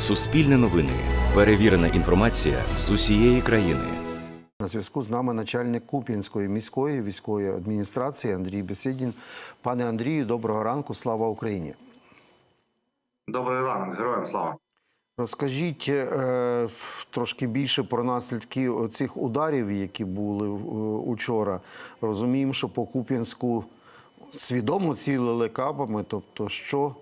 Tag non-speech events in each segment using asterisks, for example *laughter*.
Суспільне новини. Перевірена інформація з усієї країни. На зв'язку з нами начальник Куп'янської міської військової адміністрації Андрій Бесідін. Пане Андрію, доброго ранку. Слава Україні. Добрий ранок, героям слава. Розкажіть е, трошки більше про наслідки цих ударів, які були е, учора. Розуміємо, що по Куп'янську свідомо цілили кабами. Тобто, що,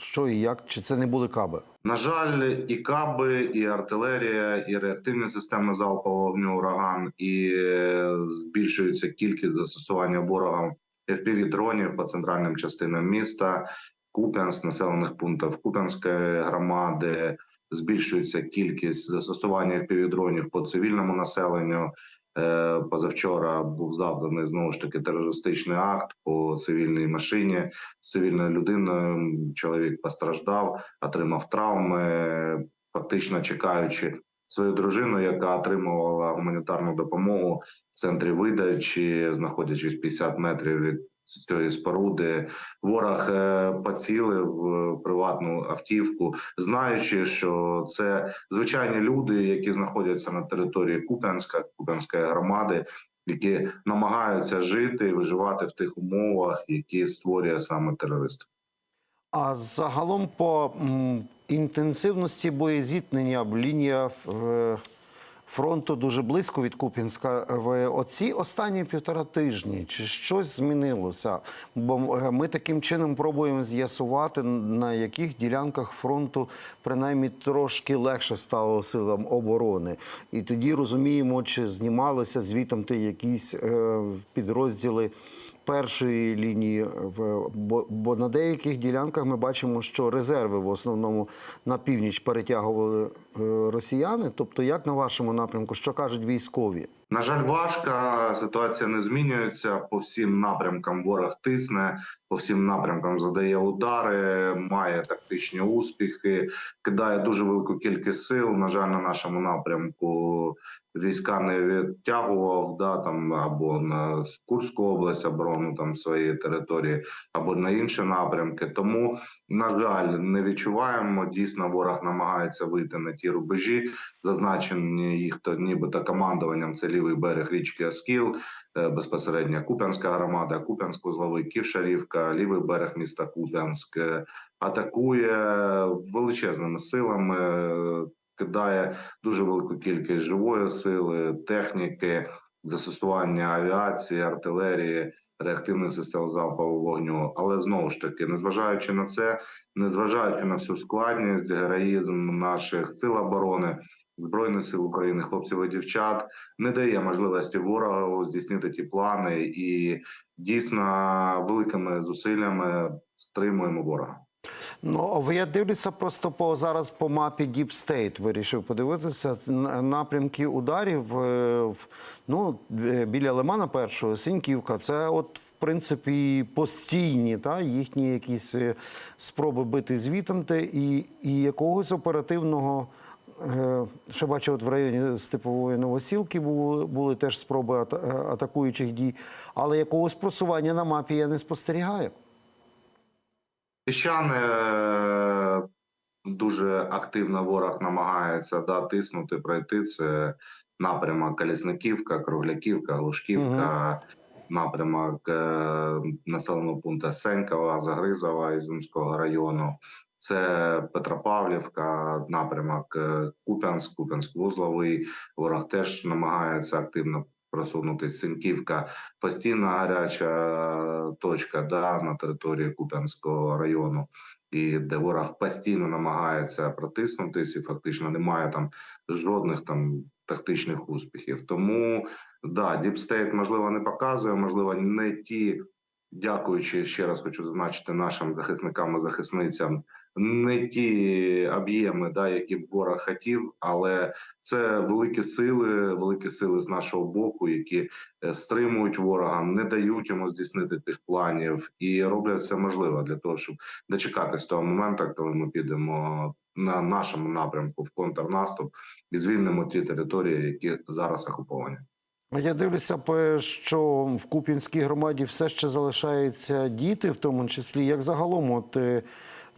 що і як? Чи це не були каби? На жаль, і каби, і артилерія, і реактивні системи залпового вогню ураган, і е, збільшується кількість застосування ворогом fpv дронів по центральним частинам міста, Куп'янськ, населених пунктів Куп'янської громади. Збільшується кількість застосування fpv дронів по цивільному населенню. Е, Позавчора був завданий знову ж таки терористичний акт по цивільній машині з цивільною людиною. Чоловік постраждав, отримав травми, фактично чекаючи свою дружину, яка отримувала гуманітарну допомогу в центрі видачі, знаходячись 50 метрів від цієї споруди. Ворог е, поцілив е, приватну автівку, знаючи, що це звичайні люди, які знаходяться на території Куп'янська, Куп'янської громади. Які намагаються жити і виживати в тих умовах, які створює саме терорист. А загалом по інтенсивності боєзіткнення лінія е, фронту дуже близько від Куп'янська. В оці останні півтора тижні чи щось змінилося? Бо е, ми таким чином пробуємо з'ясувати, на яких ділянках фронту принаймні трошки легше стало силам оборони. І тоді розуміємо, чи знімалися звітом ти якісь е, підрозділи першої лінії, в- бо, бо на деяких ділянках ми бачимо, що резерви в основному на північ перетягували е, росіяни. Тобто, як на вашому напрямку, що кажуть військові? На жаль, важка ситуація не змінюється по всім напрямкам. Ворог тисне, по всім напрямкам задає удари, має тактичні успіхи, кидає дуже велику кількість сил. На жаль, на нашому напрямку війська не відтягував да там або на Курську область, оборону там своєї території, або на інші напрямки. Тому на жаль, не відчуваємо. Дійсно, ворог намагається вийти на ті рубежі, зазначені їх то нібито командуванням. Це лівий берег річки Оскіл, безпосередня безпосередньо Куп'янська громада, Куп'янськ узловий, Ківшарівка, лівий берег міста Куп'янськ е, атакує величезними силами. е, Кидає дуже велику кількість живої сили, техніки, застосування авіації, артилерії, реактивних систем залпового вогню. Але знову ж таки, незважаючи на це, незважаючи на всю складність, героїзм наших сил оборони, збройних сил України, хлопців і дівчат, не дає можливості ворогу здійснити ті плани, і дійсно великими зусиллями стримуємо ворога. Ну я дивлюся просто по зараз по мапі State Вирішив подивитися напрямки ударів. е, Ну е, біля Лимана першого Синьківка. Це от в принципі постійні та їхні якісь е, спроби бити звітамте і, і якогось оперативного. Ще бачу, от в районі Степової Новосілки були, були теж спроби ата- атакуючих дій, але якогось просування на мапі я не спостерігаю. Піщани е, дуже активно ворог намагається да, тиснути, пройти. Це напрямок Колісниківка, Кругляківка, Глушківка, напрямок е, населеного пункту Сенькова, Загризова Ізюмського району. Це Петропавлівка, напрямок е, Куп'янськ, Куп'янськ вузловий. Ворог теж намагається активно просунутися. Синьківка постійна гаряча точка да, на території Куп'янського району, і де ворог постійно намагається протиснутися, і фактично немає там жодних там тактичних успіхів. Тому да, Діпстейт можливо не показує, можливо, не ті, дякуючи ще раз, хочу зазначити нашим захисникам і захисницям. Не ті об'єми, да, які б ворог хотів, але це великі сили, великі сили з нашого боку, які е, стримують ворога, не дають йому здійснити тих планів і роблять все можливе для того, щоб дочекатись того моменту, коли ми підемо на нашому напрямку в контрнаступ і звільнимо ті території, які зараз окуповані. Я дивлюся, що в Куп'янській громаді все ще залишаються діти, в тому числі, як загалом, от е,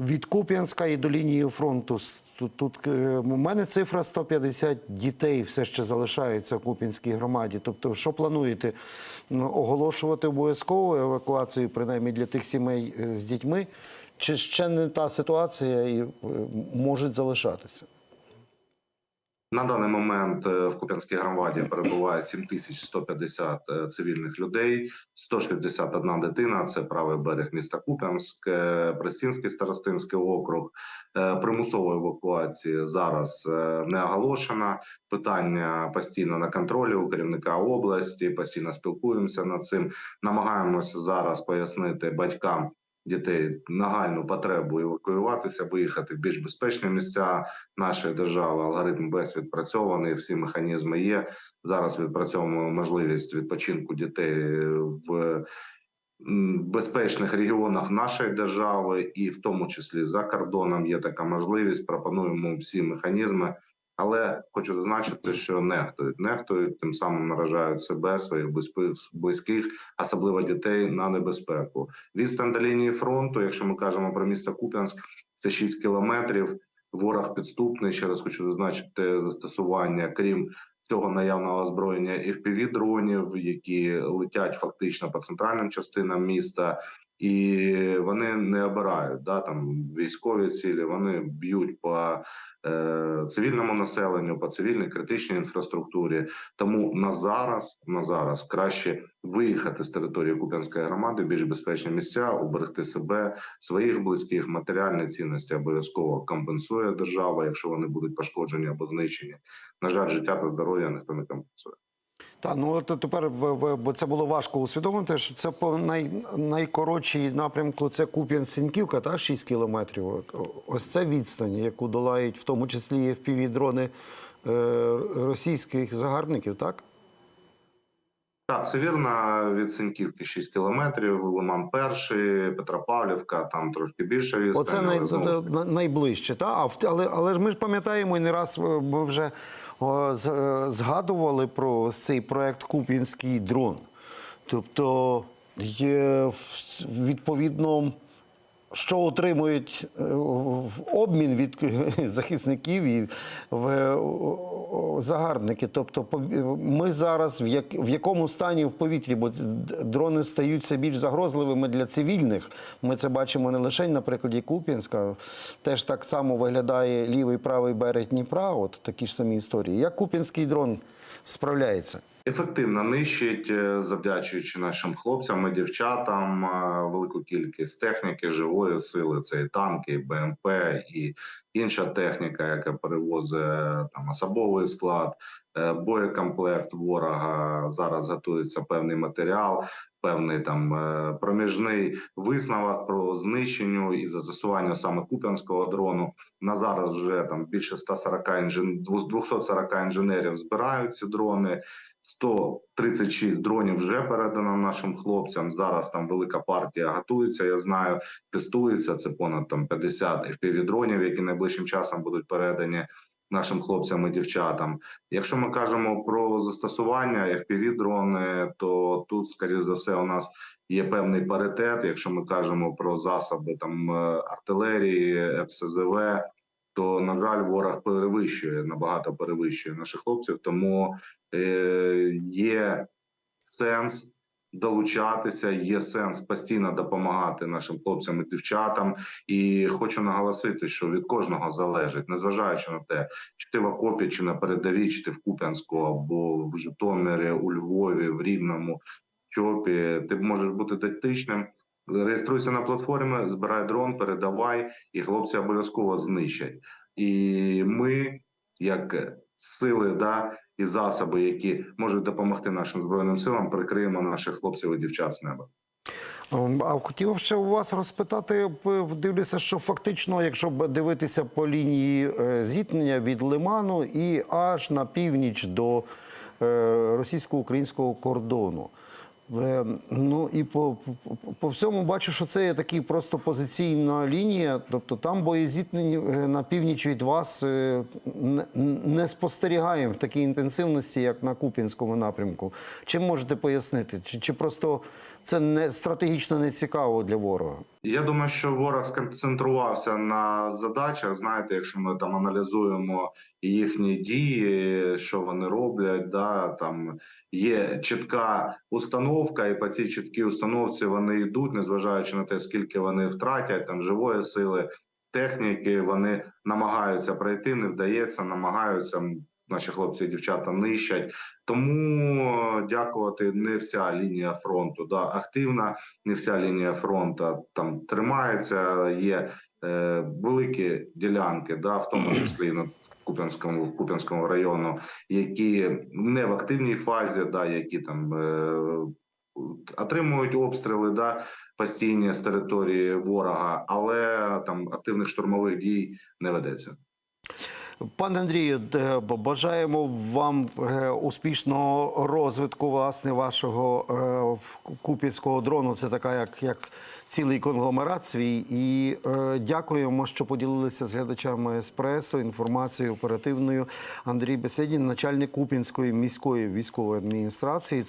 від Куп'янська і до лінії фронту тут, тут е, у мене цифра 150 дітей все ще залишаються в Купінській громаді. Тобто, що плануєте Ну, оголошувати обов'язкову евакуацію, принаймні для тих сімей е, з дітьми? Чи ще не та ситуація і можуть залишатися? На даний момент е, в Куп'янській громаді перебуває 7150 е, цивільних людей, 161 дитина. Це правий берег міста Куп'янськ, е, Престінський старостинський округ. Е, Примусової евакуації зараз не оголошена. Питання постійно на контролі у керівника області. Постійно спілкуємося над цим. Намагаємося зараз пояснити батькам. Дітей нагальну потребу евакуюватися, виїхати в більш безпечні місця нашої держави. Алгоритм БЕС відпрацьований, всі механізми є. Зараз відпрацьовуємо можливість відпочинку дітей в безпечних регіонах нашої держави, і в тому числі за кордоном є така можливість. Пропонуємо всі механізми. Але хочу зазначити, що нехтують, нехтують, тим самим наражають себе, своїх близьких, особливо дітей, на небезпеку. Відстань до лінії фронту, якщо ми кажемо про місто Куп'янськ, це 6 кілометрів. Ворог підступний. Ще раз хочу зазначити застосування, крім цього наявного озброєння fpv дронів, які летять фактично по центральним частинам міста. І вони не обирають да там військові цілі. Вони б'ють по е, цивільному населенню, по цивільній критичній інфраструктурі. Тому на зараз, на зараз краще виїхати з території Куп'янської громади, в більш безпечні місця, уберегти себе, своїх близьких, матеріальні цінності обов'язково компенсує держава, якщо вони будуть пошкоджені або знищені. На жаль, життя та здоров'я ніхто не компенсує. Та ну от тепер бо це було важко усвідомити, що це по най, найкоротшій напрямку це Куп'ян Сіньківка, та 6 кілометрів. Ось це відстань, яку долають в тому числі і fpv дрони е, російських загарбників, так? Так, все вірно. Від Синьківки 6 кілометрів, Лиман перший, Петропавлівка, там трошки більше відстань. Оце най, на- найближче. Та? Але, але ж ми ж пам'ятаємо, і не раз е, ми вже о, з- е, згадували про цей проект Куп'янський дрон. Тобто є відповідно. Що отримують е, в обмін від *laughs* захисників і в е, загарбники? Тобто, ми зараз в, як, в якому стані в повітрі, бо дрони стають все більш загрозливими для цивільних. Ми це бачимо не лише на прикладі Куп'янська, теж так само виглядає лівий правий берег Дніпра. От такі ж самі історії. Як Куп'янський дрон справляється? Ефективно нищить, е, завдячуючи нашим хлопцям і дівчатам е, велику кількість техніки, живої сили. Це і танки, і БМП, і інша техніка, яка перевозить е, там особовий склад, боєкомплект ворога. Зараз готується певний матеріал. Певний там е, проміжний висновок про знищенню і застосування саме куп'янського дрону. На зараз вже там більше 140 інжен... 240 інженерів збирають ці дрони. 136 дронів вже передано нашим хлопцям. Зараз там велика партія готується. Я знаю, тестується. Це понад там 50 fpv дронів, які найближчим часом будуть передані нашим хлопцям і дівчатам. Якщо ми кажемо про застосування fpv дрони, то тут, скоріш за все, у нас є певний паритет. Якщо ми кажемо про засоби там е, артилерії, ФСЗВ, то на жаль, ворог перевищує набагато перевищує наших хлопців. Тому е, є сенс долучатися, є сенс постійно допомагати нашим хлопцям і дівчатам. І хочу наголосити, що від кожного залежить, незважаючи на те, чи ти в окопі, чи на передовій, чи ти в Куп'янську, або в Житомирі, у Львові, в Рівному, в Чопі, ти можеш бути дотичним. Реєструйся на платформі, збирай дрон, передавай, і хлопці обов'язково знищать. І ми, як сили, да, і засоби, які можуть допомогти нашим збройним силам, прикриємо наших хлопців і дівчат з неба. А хотів ще у вас розпитати, дивлюся, що фактично, якщо дивитися по лінії е, зіткнення від Лиману і аж на північ до е, російсько-українського кордону. Е, Ну і по, по, всьому бачу, що це є такий просто позиційна лінія. Тобто там боєзіткнень е, на північ від вас е, не, спостерігаємо в такій інтенсивності, як на Куп'янському напрямку. Чим можете пояснити? Чи, чи просто це не стратегічно не цікаво для ворога? Я думаю, що ворог сконцентрувався на задачах. Знаєте, якщо ми там аналізуємо їхні дії, що вони роблять, да там є чітка установка, і по цій чіткій установці вони йдуть, незважаючи на те, скільки вони втратять там живої сили, техніки. Вони намагаються пройти, не вдається, намагаються. Наші хлопці і дівчата нищать, тому е, дякувати не вся лінія фронту. Да, активна, не вся лінія фронту там тримається. Є е, великі ділянки, да, в тому числі на Куп'янському Куп'янському району, які не в активній фазі, да, які там е, отримують обстріли, да, постійні з території ворога, але там активних штурмових дій не ведеться. Пане Андрію, бажаємо вам е, успішного розвитку власне вашого е, купівського дрону. Це така, як, як цілий конгломерат свій. І е, дякуємо, що поділилися з глядачами еспресо інформацією оперативною. Андрій Беседін, начальник Купінської міської військової адміністрації.